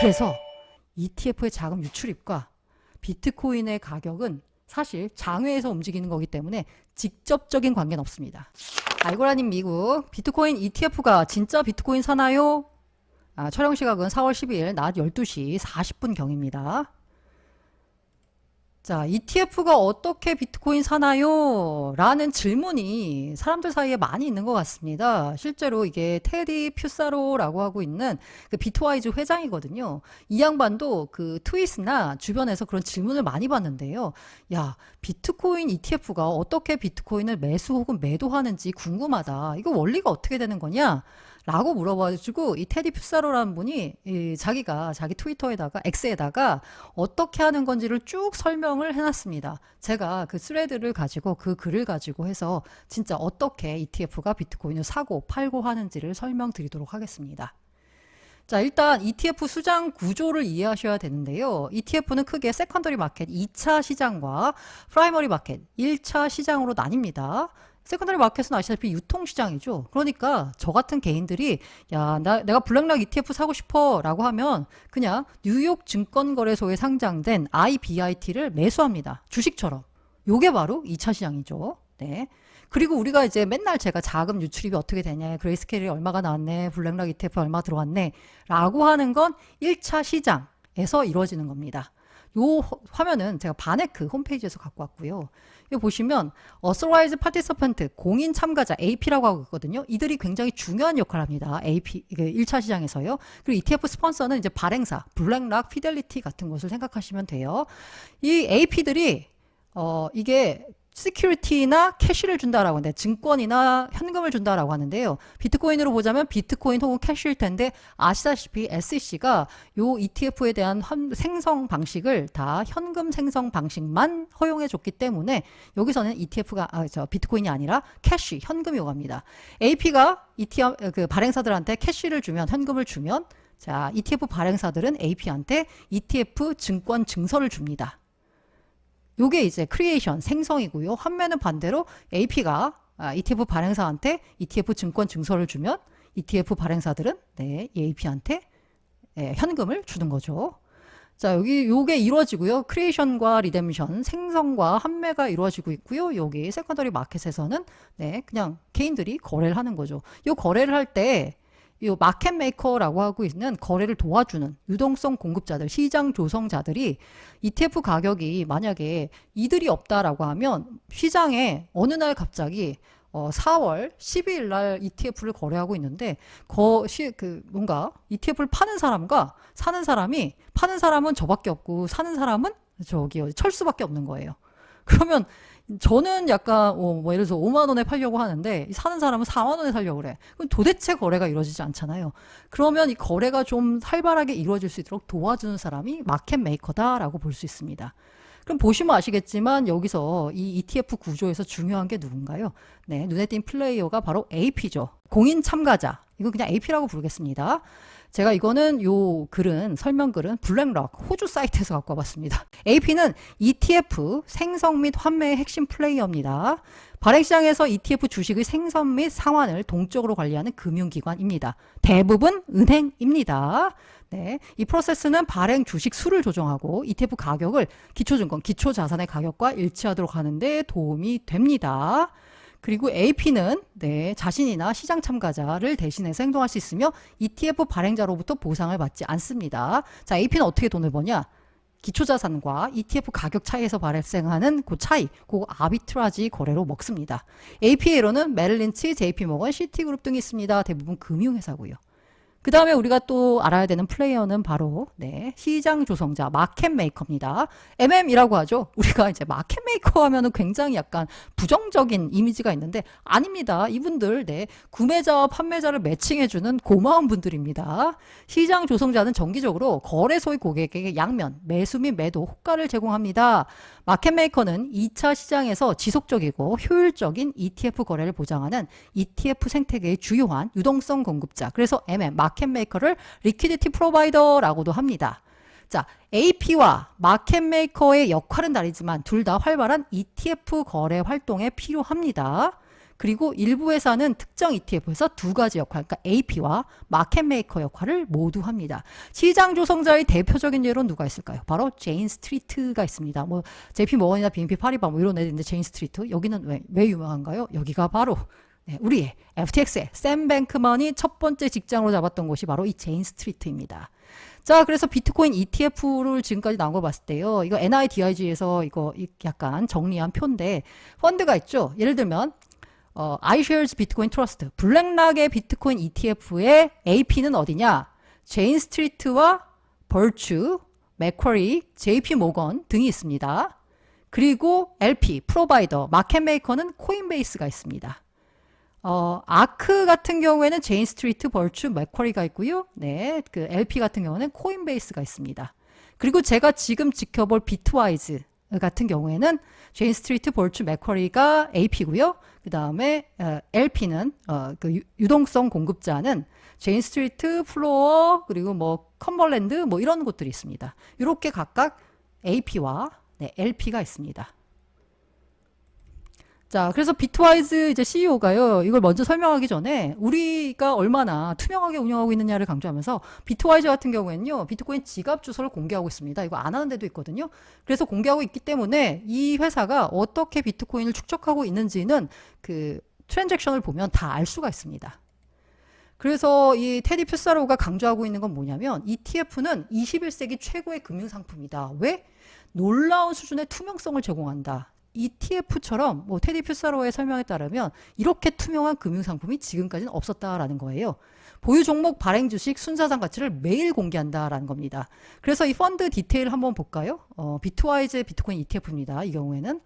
그래서 ETF의 자금 유출입과 비트코인의 가격은 사실 장외에서 움직이는 거기 때문에 직접적인 관계는 없습니다. 알고라님 미국 비트코인 ETF가 진짜 비트코인 사나요? 아, 촬영 시각은 4월 12일 낮 12시 40분 경입니다. 자, ETF가 어떻게 비트코인 사나요? 라는 질문이 사람들 사이에 많이 있는 것 같습니다. 실제로 이게 테디 퓨사로라고 하고 있는 그 비트와이즈 회장이거든요. 이 양반도 그 트윗이나 주변에서 그런 질문을 많이 받는데요. 야, 비트코인 ETF가 어떻게 비트코인을 매수 혹은 매도하는지 궁금하다. 이거 원리가 어떻게 되는 거냐? 라고 물어봐가지고 이 테디 퓨사로라는 분이 이 자기가 자기 트위터에다가 X에다가 어떻게 하는 건지를 쭉 설명을 해놨습니다. 제가 그 스레드를 가지고 그 글을 가지고 해서 진짜 어떻게 ETF가 비트코인을 사고 팔고 하는지를 설명드리도록 하겠습니다. 자, 일단 ETF 수장 구조를 이해하셔야 되는데요. ETF는 크게 세컨더리 마켓 2차 시장과 프라이머리 마켓 1차 시장으로 나뉩니다. 세컨더리 마켓은 아시다시피 유통시장이죠. 그러니까 저 같은 개인들이 야, 나, 내가 블랙락 ETF 사고 싶어 라고 하면 그냥 뉴욕 증권거래소에 상장된 IBIT를 매수합니다. 주식처럼. 요게 바로 2차 시장이죠. 네. 그리고 우리가 이제 맨날 제가 자금 유출입이 어떻게 되냐, 그레이스케일이 얼마가 나왔네, 블랙락 ETF 얼마 들어왔네, 라고 하는 건 1차 시장에서 이루어지는 겁니다. 요 화면은 제가 바네크 홈페이지에서 갖고 왔고요. 여기 보시면 Authorized Participant 공인 참가자 AP라고 하고 있거든요. 이들이 굉장히 중요한 역할을 합니다. AP 그 1차 시장에서요. 그리고 ETF 스폰서는 이제 발행사 블랙락, 피델리티 같은 것을 생각하시면 돼요. 이 AP들이 어 이게 시큐리티나 캐시를 준다라고 하는데 증권이나 현금을 준다라고 하는데요. 비트코인으로 보자면 비트코인 혹은 캐시일 텐데 아시다시피 SEC가 요 ETF에 대한 현- 생성 방식을 다 현금 생성 방식만 허용해 줬기 때문에 여기서는 ETF가 아, 저 비트코인이 아니라 캐시 현금이 오갑니다. AP가 ETF 그 발행사들한테 캐시를 주면 현금을 주면 자, ETF 발행사들은 AP한테 ETF 증권 증서를 줍니다. 요게 이제 크리에이션 생성이고요. 한면은 반대로 AP가 아, ETF 발행사한테 ETF 증권 증서를 주면 ETF 발행사들은 네, 이 AP한테 예, 현금을 주는 거죠. 자, 여기 요게 이루어지고요. 크리에이션과 리뎀션, 생성과 판매가 이루어지고 있고요. 여기 세컨더리 마켓에서는 네, 그냥 개인들이 거래를 하는 거죠. 요 거래를 할때 이 마켓 메이커라고 하고 있는 거래를 도와주는 유동성 공급자들, 시장 조성자들이 ETF 가격이 만약에 이들이 없다라고 하면 시장에 어느 날 갑자기 어, 4월 12일 날 ETF를 거래하고 있는데 거시 그 뭔가 ETF를 파는 사람과 사는 사람이 파는 사람은 저밖에 없고 사는 사람은 저기 철수밖에 없는 거예요. 그러면 저는 약간 어, 뭐 예를 들어서 5만 원에 팔려고 하는데 이 사는 사람은 4만 원에 살려고 그래. 그럼 도대체 거래가 이루어지지 않잖아요. 그러면 이 거래가 좀 활발하게 이루어질 수 있도록 도와주는 사람이 마켓 메이커다라고 볼 수 있습니다. 그럼 보시면 아시겠지만 여기서 이 ETF 구조에서 중요한 게 누군가요? 네, 눈에 띈 플레이어가 바로 AP죠. 공인 참가자. 이거 그냥 AP라고 부르겠습니다. 제가 이거는 요 글은 설명 글은 블랙락 호주 사이트에서 갖고 와봤습니다. AP는 ETF 생성 및 환매의 핵심 플레이어입니다. 발행시장에서 ETF 주식의 생선 및 상환을 동적으로 관리하는 금융기관입니다. 대부분 은행입니다. 네, 이 프로세스는 발행 주식 수를 조정하고 ETF 가격을 기초증권, 기초자산의 가격과 일치하도록 하는데 도움이 됩니다. 그리고 AP는 네, 자신이나 시장 참가자를 대신해서 행동할 수 있으며 ETF 발행자로부터 보상을 받지 않습니다. 자, AP는 어떻게 돈을 버냐? 기초자산과 ETF 가격 차이에서 발생하는 그 차이, 그 아비트라지 거래로 먹습니다. APA로는 메릴린치, JP모건, 시티그룹 등이 있습니다. 대부분 금융회사고요. 그 다음에 우리가 또 알아야 되는 플레이어는 바로 네, 시장 조성자, 마켓 메이커입니다. MM이라고 하죠. 우리가 이제 마켓 메이커 하면은 굉장히 약간 부정적인 이미지가 있는데 아닙니다. 이분들 네, 구매자와 판매자를 매칭해주는 고마운 분들입니다. 시장 조성자는 정기적으로 거래소의 고객에게 양면, 매수 및 매도 호가를 제공합니다. 마켓 메이커는 2차 시장에서 지속적이고 효율적인 ETF 거래를 보장하는 ETF 생태계의 주요한 유동성 공급자. 그래서 MM, 마켓 메이커를 리퀴디티 프로바이더라고도 합니다. 자, AP와 마켓 메이커의 역할은 다르지만 둘 다 활발한 ETF 거래 활동에 필요합니다. 그리고 일부 회사는 특정 ETF에서 두 가지 역할, 그러니까 AP와 마켓 메이커 역할을 모두 합니다. 시장 조성자의 대표적인 예로 누가 있을까요? 바로 제인 스트리트가 있습니다. 뭐 JP 모건이나 BNP 파리바 뭐 이런 애들인데 제인 스트리트 여기는 왜, 왜 유명한가요? 여기가 바로 네, 우리의 FTX의 샘 뱅크먼이 첫 번째 직장으로 잡았던 곳이 바로 이 제인 스트리트입니다. 자, 그래서 비트코인 ETF를 지금까지 나온 걸 봤을 때요. 이거 NIDIG에서 이거 이- 약간 정리한 표인데 펀드가 있죠. 예를 들면 어, iShares 비트코인 트러스트, 블랙락의 비트코인 ETF의 AP는 어디냐? 제인 스트리트와 벌추, 맥쿼리, JP 모건 등이 있습니다. 그리고 LP, 프로바이더, 마켓 메이커는 코인베이스가 있습니다. 어, 아크 같은 경우에는 제인 스트리트, 벌추, 맥쿼리가 있고요. 네, 그 LP 같은 경우는 코인베이스가 있습니다. 그리고 제가 지금 지켜볼 비트와이즈 같은 경우에는 제인 스트리트, 벌추, 맥쿼리가 AP고요. 그 다음에 LP는 어, 그 유- 유동성 공급자는 제인 스트리트, 플로어 그리고 뭐 컴벌랜드 뭐 이런 곳들이 있습니다. 이렇게 각각 AP와 네, LP가 있습니다. 자, 그래서 비트와이즈 이제 CEO가요, 이걸 먼저 설명하기 전에 우리가 얼마나 투명하게 운영하고 있느냐를 강조하면서 비트와이즈 같은 경우에는요, 비트코인 지갑 주소를 공개하고 있습니다. 이거 안 하는 데도 있거든요. 그래서 공개하고 있기 때문에 이 회사가 어떻게 비트코인을 축적하고 있는지는 그 트랜잭션을 보면 다 알 수가 있습니다. 그래서 이 테디 퓨사로가 강조하고 있는 건 뭐냐면 ETF는 21세기 최고의 금융 상품이다. 왜? 놀라운 수준의 투명성을 제공한다. ETF처럼 뭐 테디 퓨사로의 설명에 따르면 이렇게 투명한 금융 상품이 지금까지는 없었다라는 거예요. 보유 종목 발행 주식 순자산 가치를 매일 공개한다라는 겁니다. 그래서 이 펀드 디테일 한번 볼까요? 어, 비트와이즈 비트코인 ETF입니다. 이 경우에는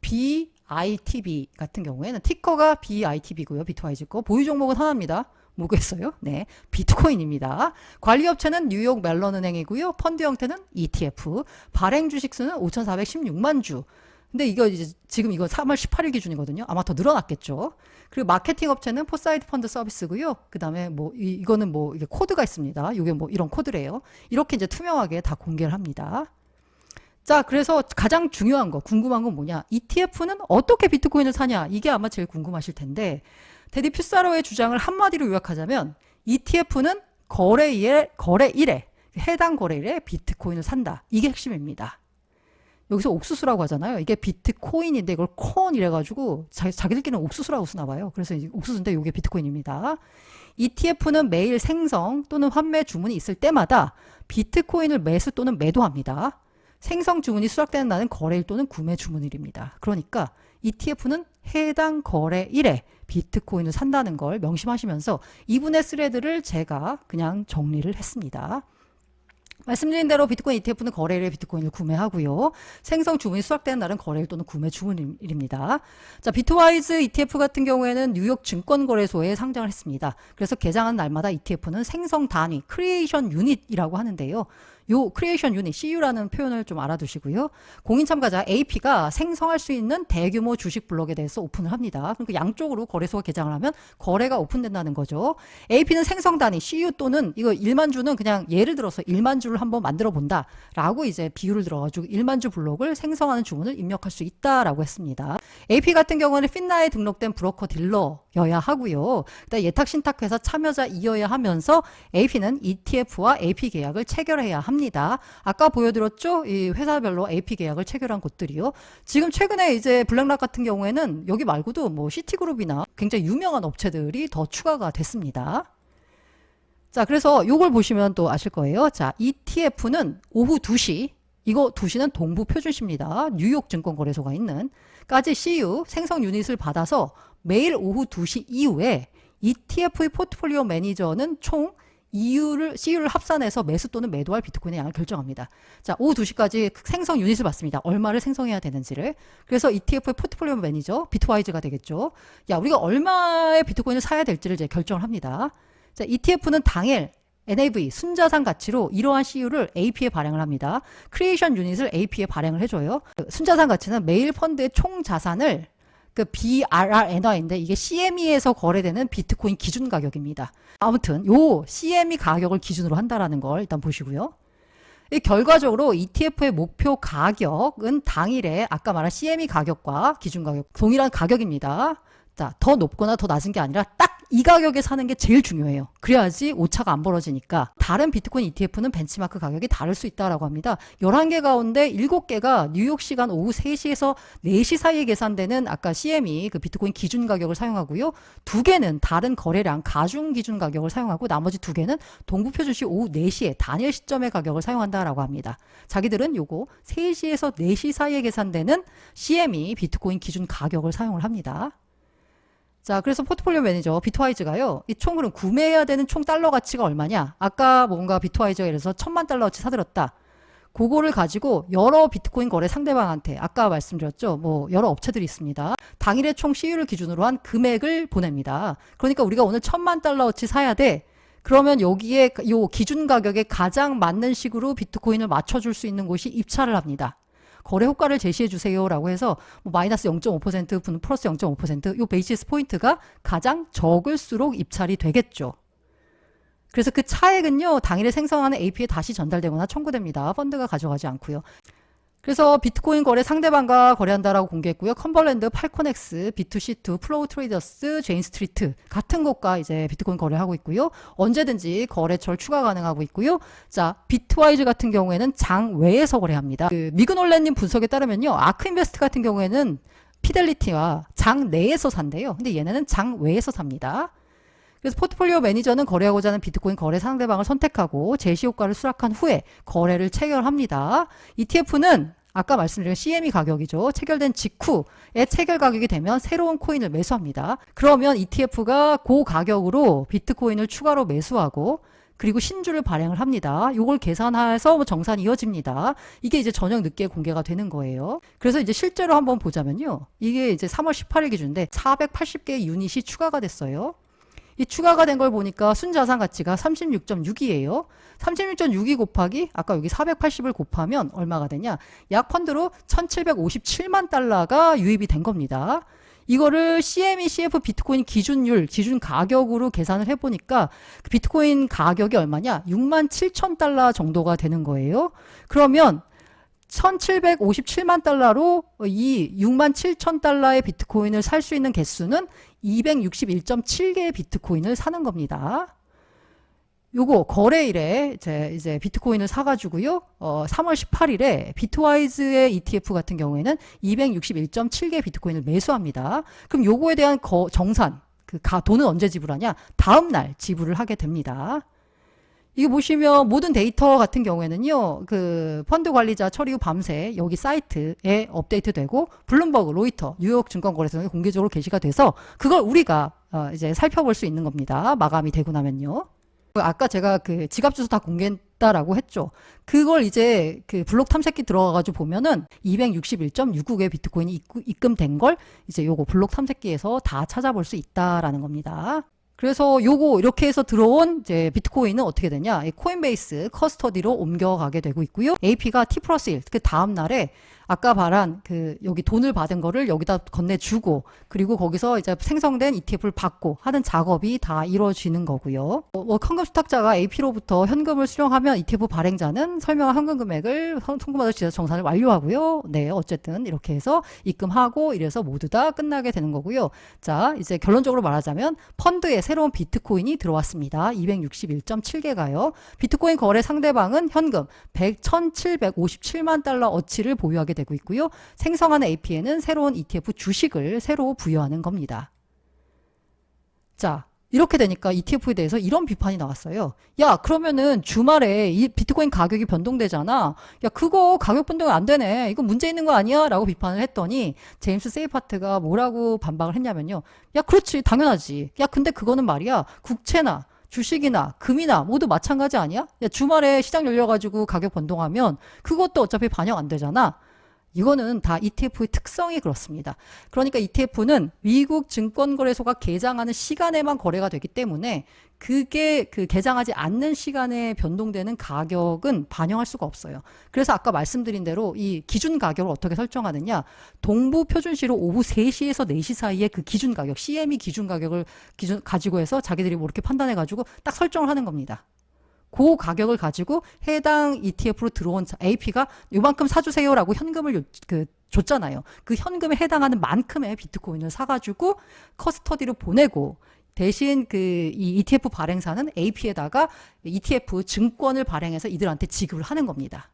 BITB 같은 경우에는 티커가 BITB고요. 비트와이즈 거 보유 종목은 하나입니다. 뭐겠어요? 네, 비트코인입니다. 관리업체는 뉴욕 멜론 은행이고요. 펀드 형태는 ETF. 발행 주식 수는 5,416만 주. 근데 이거 이제 지금 이거 3월 18일 기준이거든요. 아마 더 늘어났겠죠. 그리고 마케팅 업체는 포사이드 펀드 서비스고요. 그다음에 뭐 이, 이거는 뭐 이게 코드가 있습니다. 이게 뭐 이런 코드래요. 이렇게 이제 투명하게 다 공개를 합니다. 자, 그래서 가장 중요한 거, 궁금한 건 뭐냐? ETF는 어떻게 비트코인을 사냐? 이게 아마 제일 궁금하실 텐데, 테디 퓨사로의 주장을 한마디로 요약하자면, ETF는 거래일에, 거래일에, 해당 거래일에 비트코인을 산다. 이게 핵심입니다. 여기서 옥수수라고 하잖아요. 이게 비트코인인데 이걸 콘 이래가지고 자, 자기들끼리는 옥수수라고 쓰나 봐요. 그래서 이 옥수수인데 이게 비트코인입니다. ETF는 매일 생성 또는 환매 주문이 있을 때마다 비트코인을 매수 또는 매도합니다. 생성 주문이 수락되는 날은 거래일 또는 구매 주문일입니다. 그러니까 ETF는 해당 거래일에 비트코인을 산다는 걸 명심하시면서 이분의 스레드를 제가 그냥 정리를 했습니다. 말씀드린 대로 비트코인 ETF는 거래일에 비트코인을 구매하고요. 생성 주문이 수락되는 날은 거래일 또는 구매 주문일입니다. 자, 비트와이즈 ETF 같은 경우에는 뉴욕 증권거래소에 상장을 했습니다. 그래서 개장한 날마다 ETF는 생성 단위, 크리에이션 유닛이라고 하는데요. 요 크리에이션 유닛 CU라는 표현을 좀 알아두시고요. 공인 참가자 AP가 생성할 수 있는 대규모 주식 블록에 대해서 오픈을 합니다. 그러니까 양쪽으로 거래소가 개장을 하면 거래가 오픈된다는 거죠. AP는 생성 단위 CU 또는 이거 1만 주는 그냥 예를 들어서 1만 주를 한번 만들어 본다라고 이제 비유를 들어가지고 1만 주 블록을 생성하는 주문을 입력할 수 있다라고 했습니다. AP 같은 경우는 fin나에 등록된 브로커 딜러여야 하고요. 그다음 예탁 신탁 회사 참여자이어야 하면서 AP는 ETF와 AP 계약을 체결해야 합니다. 아까 보여드렸죠? 이 회사별로 AP 계약을 체결한 곳들이요. 지금 최근에 이제 블랙락 같은 경우에는 여기 말고도 뭐 시티그룹이나 굉장히 유명한 업체들이 더 추가가 됐습니다. 자, 그래서 요걸 보시면 또 아실 거예요. 자, ETF는 오후 2시, 이거 2시는 동부 표준시입니다. 뉴욕 증권거래소가 있는 까지 CU 생성 유닛을 받아서 매일 오후 2시 이후에 ETF의 포트폴리오 매니저는 총 EU를, CU를 합산해서 매수 또는 매도할 비트코인의 양을 결정합니다. 자, 오후 2시까지 생성 유닛을 받습니다. 얼마를 생성해야 되는지를. 그래서 ETF의 포트폴리오 매니저, 비트와이즈가 되겠죠. 야, 우리가 얼마의 비트코인을 사야 될지를 이제 결정을 합니다. 자, ETF는 당일 NAV 순자산 가치로 이러한 CU를 AP에 발행을 합니다. 크리에이션 유닛을 AP에 발행을 해줘요. 순자산 가치는 매일 펀드의 총 자산을 그 BRRNR인데 이게 CME에서 거래되는 비트코인 기준 가격입니다. 아무튼 요 CME 가격을 기준으로 한다라는 걸 일단 보시고요. 이 결과적으로 ETF의 목표 가격은 당일에 아까 말한 CME 가격과 기준 가격 동일한 가격입니다. 자, 더 높거나 더 낮은 게 아니라 딱 이 가격에 사는 게 제일 중요해요. 그래야지 오차가 안 벌어지니까. 다른 비트코인 ETF는 벤치마크 가격이 다를 수 있다라고 합니다. 11개 가운데 7개가 뉴욕 시간 오후 3시에서 4시 사이에 계산되는 아까 CME 그 비트코인 기준 가격을 사용하고요. 두 개는 다른 거래량 가중 기준 가격을 사용하고 나머지 두 개는 동부 표준시 오후 4시에 단일 시점의 가격을 사용한다라고 합니다. 자기들은 요거 3시에서 4시 사이에 계산되는 CME 비트코인 기준 가격을 사용을 합니다. 자, 그래서 포트폴리오 매니저 비트와이즈가요. 이총 그럼 구매해야 되는 총 달러 가치가 얼마냐? 아까 뭔가 비트와이즈가 들어서 천만 달러어치 사들였다. 그거를 가지고 여러 비트코인 거래 상대방한테 아까 말씀드렸죠. 뭐 여러 업체들이 있습니다. 당일의 총 시유를 기준으로 한 금액을 보냅니다. 그러니까 우리가 오늘 천만 달러어치 사야 돼. 그러면 여기에 요 기준 가격에 가장 맞는 식으로 비트코인을 맞춰 줄 수 있는 곳이 입찰을 합니다. 거래 효과를 제시해 주세요라고 해서 뭐 마이너스 0.5%분 플러스 0.5%요 베이시스 포인트가 가장 적을수록 입찰이 되겠죠. 그래서 그 차액은요 당일에 생성하는 AP에 다시 전달되거나 청구됩니다. 펀드가 가져가지 않고요. 그래서 비트코인 거래 상대방과 거래한다라고 공개했고요. 컨벌랜드, 팔코넥스, 비투시2, 플로우 트레이더스, 제인 스트리트 같은 곳과 이제 비트코인 거래하고 있고요. 언제든지 거래처를 추가 가능하고 있고요. 자, 비트와이즈 같은 경우에는 장 외에서 거래합니다. 그 미그놀레님 분석에 따르면요. 아크인베스트 같은 경우에는 피델리티와 장 내에서 산대요. 근데 얘네는 장 외에서 삽니다. 그래서 포트폴리오 매니저는 거래하고자 하는 비트코인 거래 상대방을 선택하고 제시 효과를 수락한 후에 거래를 체결합니다. ETF는 아까 말씀드린 CME 가격이죠. 체결된 직후에 체결 가격이 되면 새로운 코인을 매수합니다. 그러면 ETF가 그 가격으로 비트코인을 추가로 매수하고 그리고 신주를 발행을 합니다. 요걸 계산해서 뭐 정산이 이어집니다. 이게 이제 저녁 늦게 공개가 되는 거예요. 그래서 이제 실제로 한번 보자면요. 이게 이제 3월 18일 기준인데 480개의 유닛이 추가가 됐어요. 이 추가가 된 걸 보니까 순자산 가치가 36.6이에요. 36.62 곱하기 아까 여기 480을 곱하면 얼마가 되냐? 약 펀드로 1757만 달러가 유입이 된 겁니다. 이거를 CME CF 비트코인 기준율, 기준 가격으로 계산을 해보니까 그 비트코인 가격이 얼마냐? 6만 7천 달러 정도가 되는 거예요. 그러면 1757만 달러로 이 6만 7천 달러의 비트코인을 살 수 있는 개수는 261.7개의 비트코인을 사는 겁니다. 요거 거래일에 이제, 이제 비트코인을 사가지고요. 어, 3월 18일에 비트와이즈의 ETF 같은 경우에는 261.7개 비트코인을 매수합니다. 그럼 요거에 대한 거, 정산, 그 가, 돈은 언제 지불하냐? 다음 날 지불을 하게 됩니다. 이거 보시면 모든 데이터 같은 경우에는요, 그 펀드 관리자 처리 후 밤새 여기 사이트에 업데이트되고 블룸버그, 로이터, 뉴욕 증권거래소에 공개적으로 게시가 돼서 그걸 우리가 어, 이제 살펴볼 수 있는 겁니다. 마감이 되고 나면요. 아까 제가 그 지갑 주소 다 공개했다라고 했죠. 그걸 이제 그 블록 탐색기 들어가가지고 보면은 261.69개 비트코인이 입- 입금된 걸 이제 요거 블록 탐색기에서 다 찾아볼 수 있다라는 겁니다. 그래서 요거 이렇게 해서 들어온 이제 비트코인은 어떻게 되냐? 이 코인베이스 커스터디로 옮겨가게 되고 있고요. AP가 T 플러스 1, 그 다음 날에 아까 말한 그 여기 돈을 받은 거를 여기다 건네주고 그리고 거기서 이제 생성된 ETF를 받고 하는 작업이 다 이루어지는 거고요. 어, 뭐 수탁자가 AP로부터 현금을 수령하면 ETF 발행자는 설명한 현금 금액을 선- 송금받을 지자 정산을 완료하고요. 네, 어쨌든 이렇게 해서 입금하고 이래서 모두 다 끝나게 되는 거고요. 자, 이제 결론적으로 말하자면 펀드에 새로운 비트코인이 들어왔습니다. 261.7개가요. 비트코인 거래 상대방은 현금 100, 1,757만 달러 어치를 보유하게 되고 있고요. 생성하는 AP에는 새로운 ETF 주식을 새로 부여하는 겁니다. 자, 이렇게 되니까 ETF에 대해서 이런 비판이 나왔어요. 야, 그러면은 주말에 이 비트코인 가격이 변동되잖아. 야, 그거 가격 변동이 안 되네. 이거 문제 있는 거 아니야? 라고 비판을 했더니 제임스 세이파트가 뭐라고 반박을 했냐면요. 야, 그렇지. 당연하지. 야, 근데 그거는 말이야. 국채나 주식이나 금이나 모두 마찬가지 아니야? 야, 주말에 시장 열려가지고 가격 변동하면 그것도 어차피 반영 안 되잖아. 이거는 다 ETF의 특성이 그렇습니다. 그러니까 ETF는 미국 증권거래소가 개장하는 시간에만 거래가 되기 때문에 그게 그 개장하지 않는 시간에 변동되는 가격은 반영할 수가 없어요. 그래서 아까 말씀드린 대로 이 기준 가격을 어떻게 설정하느냐. 동부 표준시로 오후 3시에서 4시 사이에 그 기준 가격, CME 기준 가격을 기준 가지고 해서 자기들이 뭐 이렇게 판단해 가지고 딱 설정을 하는 겁니다. 그 가격을 가지고 해당 ETF로 들어온 AP가 요만큼 사주세요라고 현금을 요, 그 줬잖아요. 그 현금에 해당하는 만큼의 비트코인을 사가지고 커스터디로 보내고 대신 그 이 ETF 발행사는 AP에다가 ETF 증권을 발행해서 이들한테 지급을 하는 겁니다.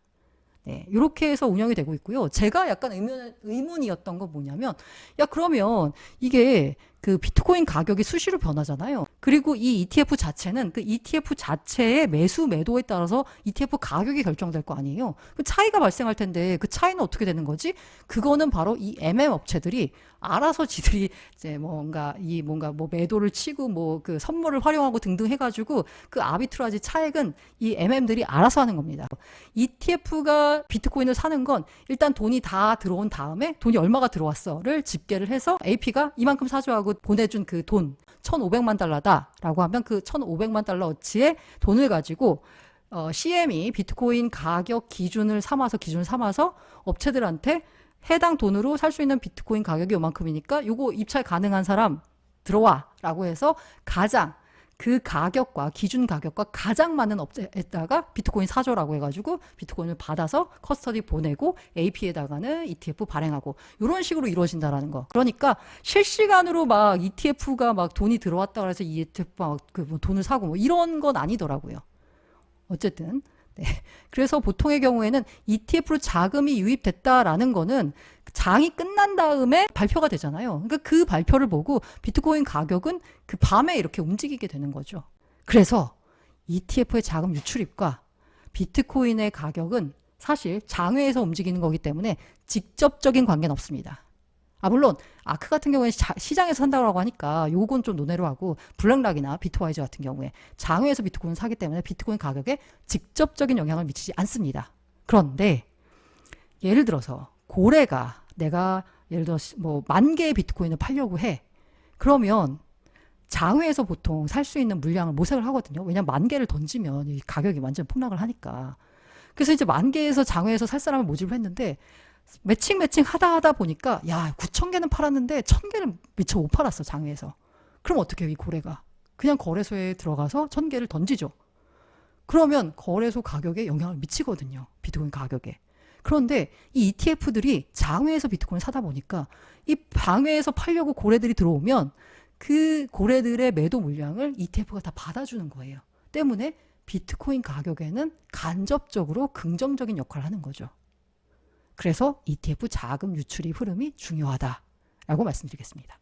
네, 이렇게 해서 운영이 되고 있고요. 제가 약간 의문, 의문이었던 건 뭐냐면, 야, 그러면 이게 그 비트코인 가격이 수시로 변하잖아요. 그리고 이 ETF 자체는 그 ETF 자체의 매수 매도에 따라서 ETF 가격이 결정될 거 아니에요. 그 차이가 발생할 텐데 그 차이는 어떻게 되는 거지? 그거는 바로 이 MM 업체들이 알아서 지들이 이제 뭔가 이 뭔가 뭐 매도를 치고 뭐 그 선물을 활용하고 등등 해가지고 그 아비트라지 차액은 이 MM들이 알아서 하는 겁니다. ETF가 비트코인을 사는 건 일단 돈이 다 들어온 다음에 돈이 얼마가 들어왔어를 집계를 해서 AP가 이만큼 사줘 하고 보내준 그 돈 1,500만 달러다라고 하면 그 1,500만 달러 어치의 돈을 가지고 어, CM이 비트코인 가격 기준을 삼아서 기준을 삼아서 업체들한테 해당 돈으로 살 수 있는 비트코인 가격이 요만큼이니까 요거 입찰 가능한 사람 들어와라고 해서 가장 그 가격과 기준 가격과 가장 많은 업체에다가 비트코인 사줘라고 해가지고 비트코인을 받아서 커스터디 보내고 AP에다가는 ETF 발행하고 이런 식으로 이루어진다라는 거. 그러니까 실시간으로 막 ETF가 막 돈이 들어왔다 그래서 이 ETF 막그 돈을 사고 뭐 이런 건 아니더라고요. 어쨌든 네. 그래서 보통의 경우에는 ETF로 자금이 유입됐다라는 거는 장이 끝난 다음에 발표가 되잖아요. 그러니까 그 발표를 보고 비트코인 가격은 그 밤에 이렇게 움직이게 되는 거죠. 그래서 ETF의 자금 유출입과 비트코인의 가격은 사실 장외에서 움직이는 거기 때문에 직접적인 관계는 없습니다. 아 물론 아크 같은 경우에는 자- 시장에서 산다고 하니까 요건 좀 논외로 하고 블랙락이나 비트와이즈 같은 경우에 장외에서 비트코인을 사기 때문에 비트코인 가격에 직접적인 영향을 미치지 않습니다. 그런데 예를 들어서 고래가 내가 예를 들어 뭐 만 개의 비트코인을 팔려고 해. 그러면 장외에서 보통 살 수 있는 물량을 모색을 하거든요. 왜냐면 만 개를 던지면 이 가격이 완전 폭락을 하니까. 그래서 이제 만 개에서 장외에서 살 사람을 모집을 했는데 매칭 매칭 하다 하다 보니까 야 9천 개는 팔았는데 천 개를 미처 못 팔았어 장외에서. 그럼 어떻게 해요 이 고래가? 그냥 거래소에 들어가서 천 개를 던지죠. 그러면 거래소 가격에 영향을 미치거든요. 비트코인 가격에. 그런데 이 ETF들이 장외에서 비트코인 사다 보니까 이 방외에서 팔려고 고래들이 들어오면 그 고래들의 매도 물량을 ETF가 다 받아주는 거예요. 때문에 비트코인 가격에는 간접적으로 긍정적인 역할을 하는 거죠. 그래서 ETF 자금 유출입 흐름이 중요하다라고 말씀드리겠습니다.